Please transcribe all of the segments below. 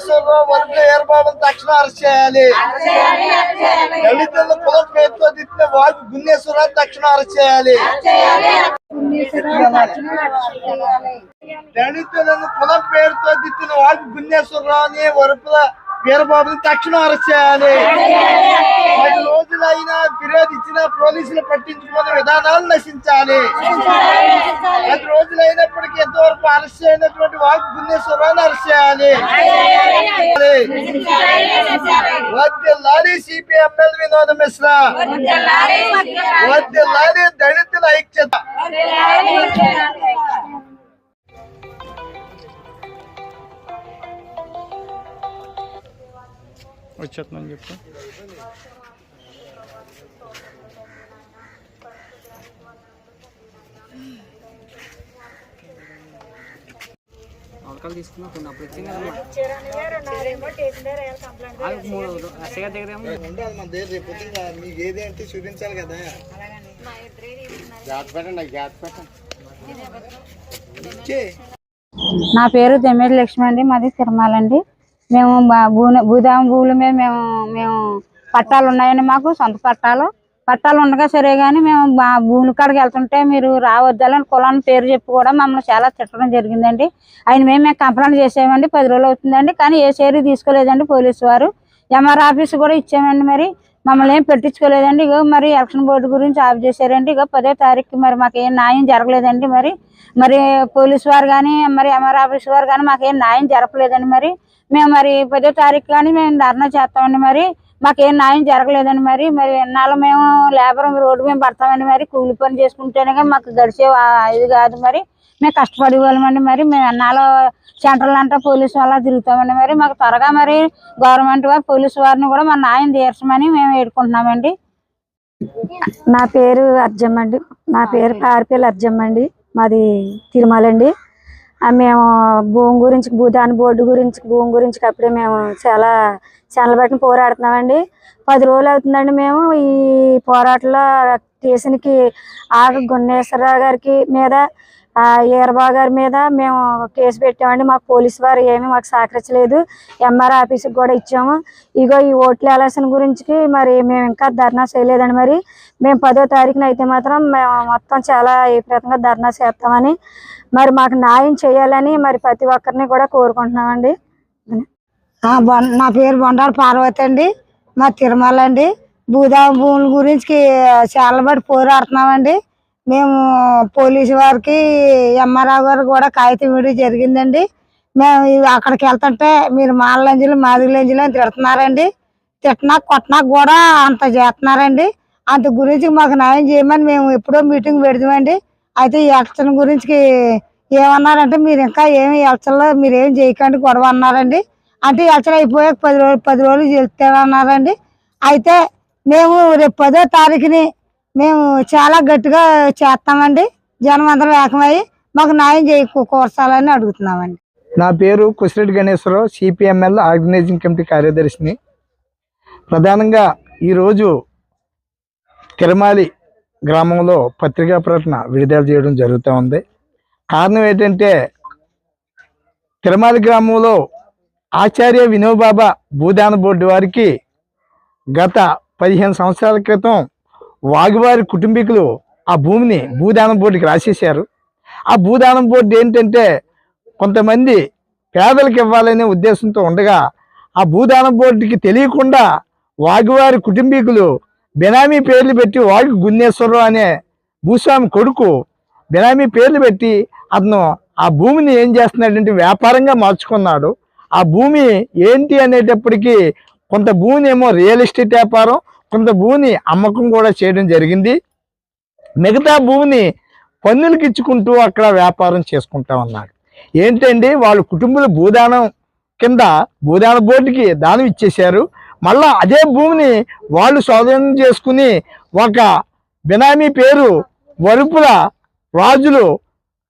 గున్నేశ్వరరావు వరకు ఏర్బాబుని తక్షణ అరెస్ట్ చేయాలి. దళితులను కులం పేరుతో తిట్టిన వాగు గున్నేశ్వరరావు తక్షణ అరెస్ట్ చేయాలి. దళితులను కులం పేరుతో తిట్టిన వాగు గున్నేశ్వరరావుని వరుపుల వీరబాబుని తక్షణం అరెస్ట్ చేయాలి. పది రోజులైనా ఫిర్యాదు ఇచ్చిన పోలీసులు పట్టించుకున్న విధానాలు నశించాలి. పది రోజులైనప్పటికీ ఎంతవరకు అరెస్ట్ అయినటువంటి వాగు గున్నేశ్వరరావుని అరెస్ట్ చేయాలి. వద్దిల్లాలి సిపిఎంఎల్ వినోద మిశ్రా. వద్దిల్లాలి దళితుల ఐక్యత. వచ్చేస్తున్నాను చెప్పు. అవకాలు తీసుకున్నా కొన్ని అప్పుడు దగ్గర ఉండాలి మన దగ్గర రేపు పొద్దున్న మీకు ఏది అంటే చూపించాలి కదా. నా పేరు జమేరు లక్ష్మి అండి మాది తిరుమల అండి. మేము భూమి భూదామ భూముల మీద మేము మేము పట్టాలు ఉన్నాయండి మాకు సొంత పట్టాలు. పట్టాలు ఉండగా సరే కానీ మేము మా భూమి కాడికి వెళ్తుంటే మీరు రావద్దాలని కులాన్ని పేరు చెప్పి కూడా మమ్మల్ని చాలా తిట్టడం జరిగిందండి. ఆయన మేము మేము కంప్లైంట్ చేసామండి పది రోజులు అవుతుందండి. కానీ ఏ చర్య తీసుకోలేదండి పోలీసు వారు. ఎంఆర్ ఆఫీస్ కూడా ఇచ్చామండి మరి. మమ్మల్ని ఏం పెట్టించుకోలేదండి. ఇగో మరి ఎలక్షన్ బోర్డు గురించి ఆఫ్ చేశారండి. ఇగో పదో తారీఖుకి మరి మాకు ఏం న్యాయం జరగలేదండి మరి. మరి పోలీసు వారు కానీ మరి ఎంఆర్ ఆఫీస్ వారు కానీ మాకేం న్యాయం జరపలేదండి మరి. మేము మరి పదో తారీఖు కానీ మేము ధర్నా చేస్తామండి మరి. మాకేం న్యాయం జరగలేదండి మరి. మరి ఎన్నాళ్ళు మేము లేబర్ రోడ్డు మేము పడతామండి మరి. కూలి పని చేసుకుంటేనే కానీ మాకు గడిచే ఇది కాదు మరి. మేము కష్టపడే వాళ్ళమండి మరి. మేము ఎన్నాళ్ళు సెంట్రల్ అంతా పోలీసు వాళ్ళ తిరుగుతామండి మరి. మాకు త్వరగా మరి గవర్నమెంట్ వారు పోలీసు వారిని కూడా మా న్యాయం తీర్చమని మేము వేడుకుంటున్నామండి. నా పేరు అర్జమ్మ అండి నా పేరు పారిపల్లి అర్జమ్మ అండి మాది తిరుమల అండి ఆ మేము భూమి గురించి భూదాని బోర్డు గురించి భూమి గురించి అప్పుడే మేము చాలా చాలా బట్టి పోరాడుతున్నామండి. పది రోజులు అవుతుందండి మేము ఈ పోరాటంలో. స్టేషన్కి ఆగ గున్నేశ్వరరావు గారికి మీద ఈరబాబు గారి మీద మేము కేసు పెట్టామండి. మాకు పోలీసు వారు ఏమీ మాకు సహకరించలేదు. ఎంఆర్ ఆఫీస్కి కూడా ఇచ్చాము. ఇగో ఈ ఓట్ల ఎలక్షన్ గురించి మరి మేము ఇంకా ధర్నా చేయలేదండి మరి. మేము పదో తారీఖున అయితే మాత్రం మేము మొత్తం చాలా విపరీతంగా ధర్నా చేస్తామని మరి మాకు న్యాయం చేయాలని మరి ప్రతి ఒక్కరిని కూడా కోరుకుంటున్నామండి. నా పేరు బొండాడు పార్వతి అండి. మా తిరుమల అండి. భూదా భూముల గురించి చాలా బట్టి పోరాడుతున్నామండి. మేము పోలీసు వారికి ఎంఆర్ఆర్ గారు కూడా కాగితం ఇవ్వడం జరిగిందండి. మేము అక్కడికి వెళ్తుంటే మీరు మాల లంజులు లంజులు అని తిడుతున్నారండి. తిట్టినా కొట్టినా కూడా అంత చేస్తున్నారండి. అంత గురించి మాకు న్యాయం చేయమని మేము ఎప్పుడో మీటింగ్ పెడదామండి. అయితే ఈ ఎలక్షన్ గురించి ఏమన్నారంటే మీరు ఇంకా ఏమి ఎలక్షన్లో మీరు ఏం చేయకండి గొడవ అన్నారండి. అంటే ఎలక్షన్ అయిపోయాక పది రోజులు పది రోజులు చెప్తామన్నారండి అయితే మేము రేపు పదో తారీఖుని మేము చాలా గట్టిగా చేస్తామండి. జనం అందరం ఏకమయ్యి మాకు న్యాయం చేయ కోర్చాలని అడుగుతున్నామండి. నా పేరు Kusireddy Ganeswararao CPIML organizing committee కార్యదర్శిని. ప్రధానంగా ఈరోజు తిరుమాలి గ్రామంలో పత్రికా ప్రకటన విడుదల చేయడం జరుగుతూ ఉంది. కారణం ఏంటంటే తిరుమాలి గ్రామంలో ఆచార్య వినోబాబా భూదాన బోర్డు వారికి గత పదిహేను సంవత్సరాల క్రితం వాగువారి కుటుంబీకులు ఆ భూమిని భూదానం బోర్డుకి రాసేశారు. ఆ భూదానం బోర్డు ఏంటంటే కొంతమంది పేదలకు ఇవ్వాలనే ఉద్దేశంతో ఉండగా ఆ భూదానం బోర్డుకి తెలియకుండా వాగువారి కుటుంబీకులు బెనామీ పేర్లు పెట్టి వాగు గున్నేశ్వరరావు అనే భూస్వామి కొడుకు బెనామీ పేర్లు పెట్టి అతను ఆ భూమిని ఏం చేస్తున్నాడంటే వ్యాపారంగా మార్చుకున్నాడు. ఆ భూమి ఏంటి అనేటప్పటికీ కొంత భూమిని ఏమో రియల్ ఎస్టేట్ వ్యాపారం కొంత భూమిని అమ్మకం కూడా చేయడం జరిగింది. మిగతా భూమిని పన్నులకి ఇచ్చుకుంటూ అక్కడ వ్యాపారం చేసుకుంటా ఉన్నాడు ఏంటండి? వాళ్ళ కుటుంబుల భూదానం కింద భూదాన బోర్డుకి దానం ఇచ్చేశారు. మళ్ళా అదే భూమిని వాళ్ళు స్వాధీనం చేసుకుని ఒక బినామీ పేరు వరుపుల రాజులు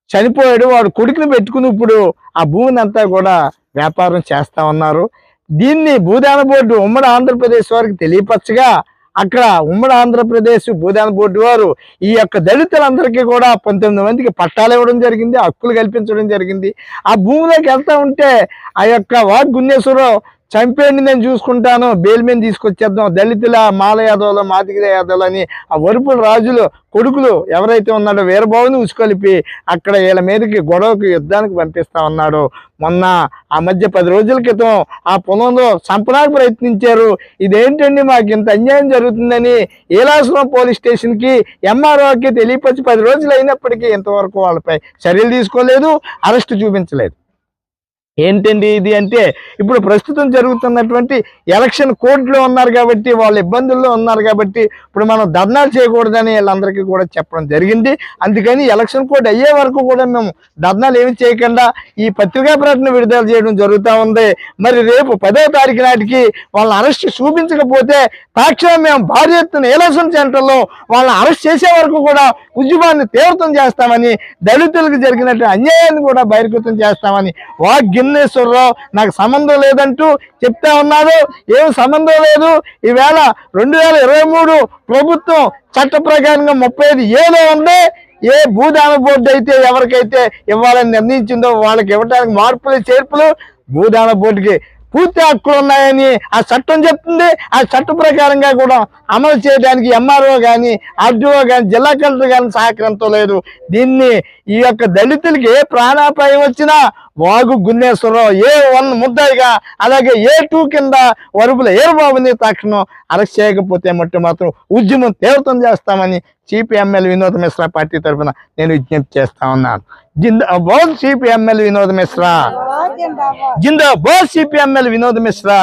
చనిపోయాడు. వాడు కొడుకుని పెట్టుకుని ఇప్పుడు ఆ భూమిని అంతా కూడా వ్యాపారం చేస్తా ఉన్నారు. దీన్ని భూదాన బోర్డు ఉమ్మడి ఆంధ్రప్రదేశ్ వారికి తెలియపరచగా అక్కడ ఉమ్మడి ఆంధ్రప్రదేశ్ భూదాన బోర్డు వారు ఈ యొక్క దళితులందరికీ కూడా పంతొమ్మిది మందికి పట్టాలు ఇవ్వడం జరిగింది హక్కులు కల్పించడం జరిగింది. ఆ భూమిలోకి వెళ్తా ఉంటే ఆ యొక్క వాగ్ గున్నేశ్వరరావు చంపేయండి నేను చూసుకుంటాను. బెయిల్మెన్ మీద తీసుకొచ్చేద్దాం. దళితుల మాల యాదవులు మాదిగ యాదవులు అని ఆ వరుపుల రాజులు కొడుకులు ఎవరైతే ఉన్నాడో వీరబాబుని ఉసుకొలిపి అక్కడ వీళ్ళ మీదకి గొడవకు యుద్ధానికి పంపిస్తా ఉన్నాడు. మొన్న ఆ మధ్య పది రోజుల క్రితం ఆ పొలంలో చంపడానికి ప్రయత్నించారు. ఇదేంటండి మాకు ఇంత అన్యాయం జరుగుతుందని ఏలాసురం పోలీస్ స్టేషన్కి ఎంఆర్ఓకి తెలియపరిచి పది రోజులు అయినప్పటికీ ఇంతవరకు వాళ్ళపై చర్యలు తీసుకోలేదు అరెస్ట్ చూపించలేదు. ఏంటండి ఇది అంటే ఇప్పుడు ప్రస్తుతం జరుగుతున్నటువంటి ఎలక్షన్ కోర్టులో ఉన్నారు కాబట్టి వాళ్ళ ఇబ్బందుల్లో ఉన్నారు కాబట్టి ఇప్పుడు మనం ధర్నాలు చేయకూడదని వీళ్ళందరికీ కూడా చెప్పడం జరిగింది. అందుకని ఎలక్షన్ కోడ్ అయ్యే వరకు కూడా మేము ధర్నాలు ఏమి చేయకుండా ఈ పత్రికా ప్రకటన విడుదల చేయడం జరుగుతూ ఉంది. మరి రేపు పదో తారీఖు నాటికి వాళ్ళని అరెస్ట్ చూపించకపోతే తక్షణం మేము భారీ ఎత్తున ఎలక్షన్ సెంటర్లో వాళ్ళని అరెస్ట్ చేసే వరకు కూడా ఉద్యమాన్ని తీవ్రతం చేస్తామని దళితులకు జరిగినట్టు అన్యాయాన్ని కూడా బహిర్గతం చేస్తామని వా గిన్నేశ్వరరావు నాకు సంబంధం లేదంటూ చెప్తా ఉన్నారు ఏం సంబంధం లేదు. ఈవేళ రెండు వేల ఇరవై మూడు ప్రభుత్వం చట్ట ప్రకారంగా ముప్పై ఐదు ఏదో ఉంది. ఏ భూదాన బోర్డు అయితే ఎవరికైతే ఇవ్వాలని నిర్ణయించిందో వాళ్ళకి ఇవ్వడానికి మార్పులు చేర్పులు భూదాన బోర్డుకి పూర్తి హక్కులు ఉన్నాయని ఆ చట్టం చెప్తుంది. ఆ చట్ట ప్రకారంగా కూడా అమలు చేయడానికి ఎంఆర్ఓ కానీ ఆర్డీఓ కానీ జిల్లా కలెక్టర్ కానీ సహకారంతో లేదు. దీన్ని ఈ యొక్క దళితులకి ఏ ప్రాణాపాయం వచ్చినా వాగు గున్నేశ్వరరావు ఏ వన్ ముద్దాయిగా అలాగే ఏ టూ కింద వరుపుల ఏరుబాబుని తక్షణం అరెస్ట్ చేయకపోతే మట్టు మాత్రం ఉద్యమం తీవ్రతం చేస్తామని సిపిఎంఎల్ వినోద్ మిశ్రా పార్టీ తరఫున నేను విజ్ఞప్తి చేస్తా ఉన్నాను. జిందాబాద్ సిపిఎంఎల్ వినోద్ మిశ్రా. జిందాబాద్ సిపిఎంఎల్ వినోద్ మిశ్రా.